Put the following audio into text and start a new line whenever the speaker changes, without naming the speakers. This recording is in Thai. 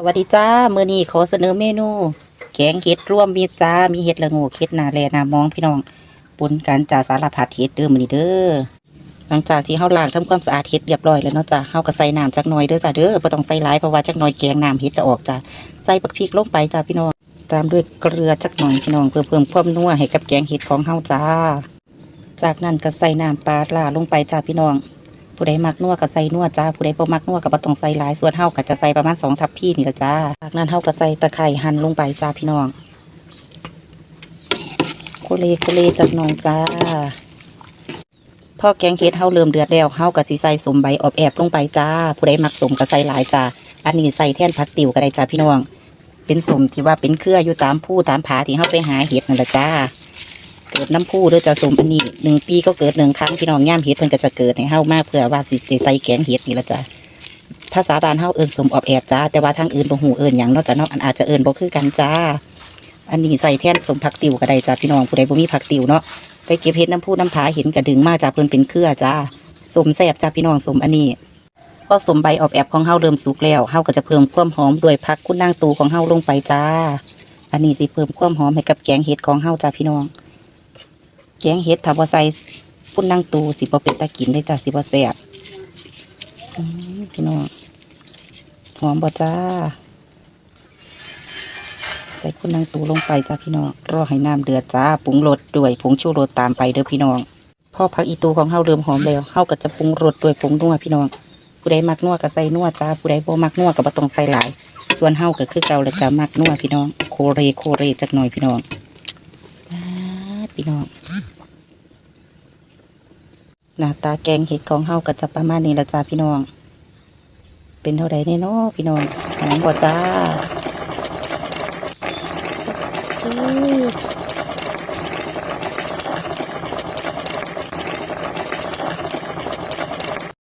สวัสดีจ้าเมื้อนี้ขอเสนอเมนู แกงเห็ดร่วมมีจ้ามีเห็ดละงูเห็ดนาแลนามองพี่น้องปนกันจ้าสารพัดเห็ดเด้อมื้อนี้เด้อหลังจากที่เฮาล้างทำความสะอาดเห็ดเรียบร้อยแล้วเนาะจ้าเฮาก็ใส่น้ำจักหน่อยเด้อจ้าเด้อบ่ต้องใส่หลายเพราะว่าจักหน่อยแกงน้ำเห็ดจะออกจ้าใส่บักพริกลงไปจ้าพี่น้องตามด้วยเกลือจักหน่อยพี่น้องเพื่อเพิ่มความนัวให้กับแกงเห็ดของเฮาจ้า จากนั้นก็ใส่น้ำปลาล่าลงไปจ้าพี่น้อง ผู้ใดมักนัวก็ใส่นัวจ้าผู้ใดบ่มักนัวก็บ่ต้องใส่หลายส่วนเฮาก็จะใส่ประมาณสองทัพพี่นี่ละจ้าจากนั้นเฮาก็ใส่ตะไคร้หั่นลงไปจ้าพี่น้องโคเลโคเลจักน่อยจ้าพ่อแกงเห็ดเฮาเริ่มเดือดแล้วเฮาก็สิใส่สมใบออบแอบลงไปจ้า ผู้ใดมักสมก็ใส่หลายจ้าอันนี้ใส่แท่นผักติ๋วก็ได้จ้าพี่น้อง เป็นสมที่ว่าเป็นเครืออยู่ตามผู้ตามผาที่เฮาไปหาเห็ดนั่นแหละจ้า เกิดน้ำผู้เด้อจะสมอันนี้หนึ่งปีก็เกิดหนึ่งครั้งพี่น้องย่ามเห็ดเพิ่นก็จะเกิดให้เฮามากเพื่อว่าสิใส่แกงเห็ดนี่ละจ้ะภาษาบ้านเฮาเอิ้นสมออบแอบจ้าแต่ว่าทางอื่นบ่ฮู้เอิ้นหยังนาะจ้ะเนาะอันอาจจะเอิ้นบ่คือกันจ้า อันนี้ใส่แท่นสมผักติ๋วก็ได้จ้าพี่น้องผู้ใดบ่มีผักติ๋วเนาะไปเก็บเห็ดน้ำผู้น้ำผาเห็นกระดึงมาจากเพิ่นเป็นเครือจ้าสมแซ่บจ้าพี่น้องสมอันนี้พอสมใบออบแอบของเฮาเริ่มสุกแล้วเฮาก็จะเพิ่มความหอมด้วยผักคุณนางตูของเฮาลงไปจ้า อันนี้สิเพิ่มความหอมให้กับแกงเห็ดของเฮาจ้าพี่น้อง แกงเห็ดถ้าบ่ใส่พุ่นนางตูสิบ่เป็นตากินได้จ้ะสิบ่แซ่บพี่น้องหอมบ่จ้า ใส่พุ่นนางตูลงไปจ้าพี่น้องรอให้น้ำเดือดจ้าปรุงรสด้วยผงชูรสตามไปเด้อพี่น้องพอผักอีตูของเฮาเริ่มหอมแล้วเฮาก็จะปรุงรสด้วยผงนัวพี่น้องผู้ใดมักนัวก็ใส่นัวจ้าผู้ใดบ่มักนัวก็บ่ต้องใส่หลาย ส่วนเฮาก็คือเก่าแล้วจ้ามักนัวพี่น้อง โคเรโคเรจักหน่อยพี่น้องป๊า พี่น้องหน้าตาแกงเห็ดของเฮาก็จะประมาณนี้ละจ้าพี่น้อง เป็นเท่าไรแน่เนาะพี่น้องหอมบ่จ้า